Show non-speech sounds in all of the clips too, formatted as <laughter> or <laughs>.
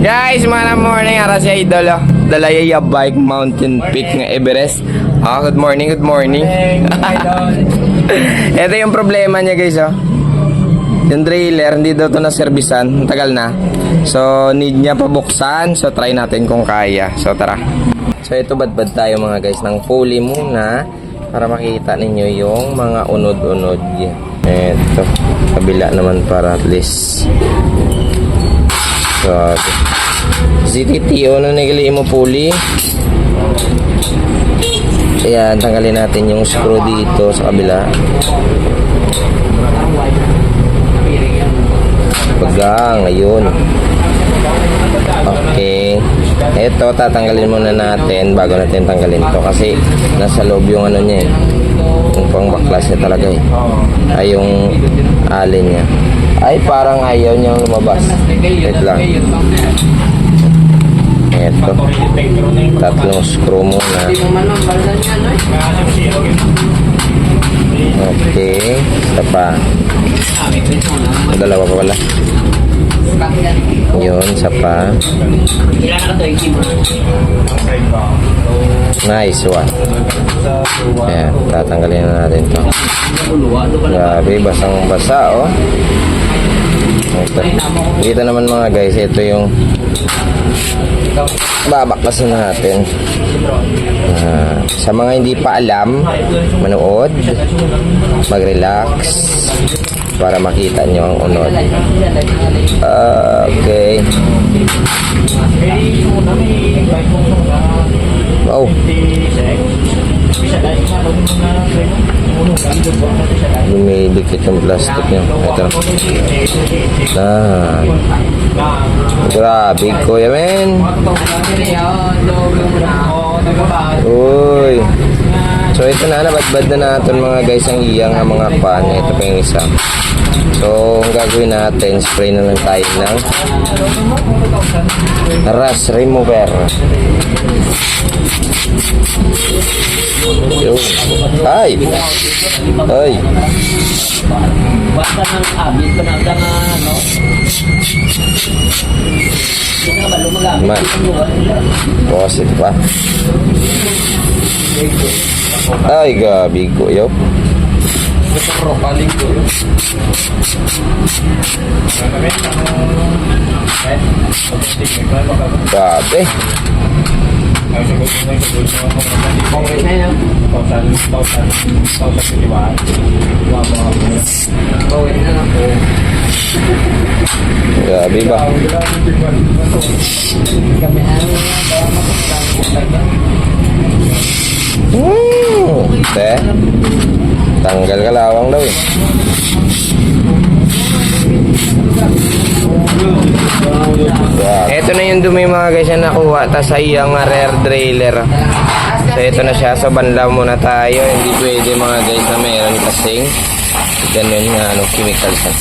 Guys, mana morning ara si Idol. oh. Dalayaya Bike Mountain Peak ng Everest. Ah, good morning, good morning. <laughs> Ito yung problema niya guys, oh. Yung trailer, hindi daw to na-servisan. Tagal na. So, need niya pabuksan. So, try natin kung kaya. So, tara. So, ito badbad tayo mga guys ng pulley muna para makita ninyo yung mga unod-unod. Ito. Kabila naman para at least. So, ZTT, ano nagali mo pulley? Ayan, tanggalin natin yung screw dito sa kabila. Bagang, ayun. Okay. Ito, tatanggalin muna natin bago natin tanggalin to kasi nasa loob yung ano niya eh. Yung pang baklas niya talaga eh. Ay, yung alin niya. Ay, parang ayaw niyang lumabas. Wait lang. Ito. Tatlong screw muna. Okay. Isa pa. Dalawa pa pala. Yun, isa pa. Nice one. Ayan, tatanggalin na natin to. Grabe, basang basa, oh. Dito naman mga guys, ito yung babaklasin natin. Ah, sa mga hindi pa alam, manood, mag-relax para makita nyo ang unod. Ah, okay. Oh. Lumidikit yung plastic niya. Ito. Ah. Grabe, kuya men. Uy. So ito na, nabadbad na natin mga guys ang iyang ang mga pan. Ito pa yung isa. So, ang gagawin natin, spray na lang tayo ng rust remover. Yun. Ay! Ay! Basta ng abit ko na ano. Hindi na ba lumagamit? Ma. Bukas ito pa. Ay, gabi ko. Yo. Gusto ko ropaling ko. Grabe. Yun. Po. Grabe ba? Hmm. Te. Tanggal kalawang daw eh. Ito na yung dumi mga guys na nakuha ta sa iyang rear trailer. So ito na siya. So banlaw muna tayo. Hindi pwede mga guys na meron kasing ganun nga ano, chemicals. Ah,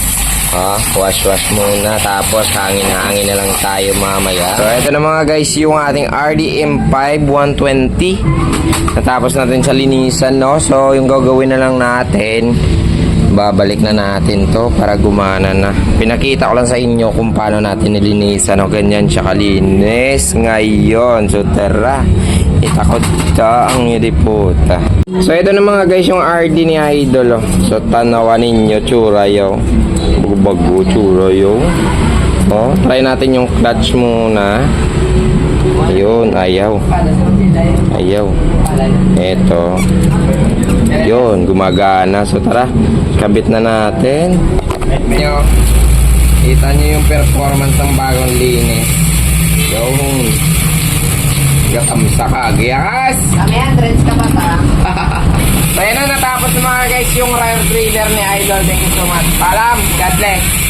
wash wash muna tapos hangin hangin na lang tayo mamaya. So ito na mga guys yung ating RDM 5120. Natapos natin sa linisan no. So yung gagawin na lang natin babalik na natin to para gumana na. Pinakita ko lang sa inyo kung paano natin nilinisan o ganyan siya kalinis ngayon. So tara, itakot ka ang puta. So ito na mga guys yung RD ni Idol. Oh. So tanawan ninyo tsura yo. Bago tsura yo. Oh, try natin yung clutch muna. Ayun, ayaw. Ayaw. Ito. Yun, gumagana. So tara, kabit na natin. Nyo, kita nyo yung performance ng bagong linis. Yung gatamsa ka, giyas! Kami hundreds ka pa ta. <laughs> So na, natapos na mga guys yung rear trailer ni Idol. Thank you so much. Paalam, God bless.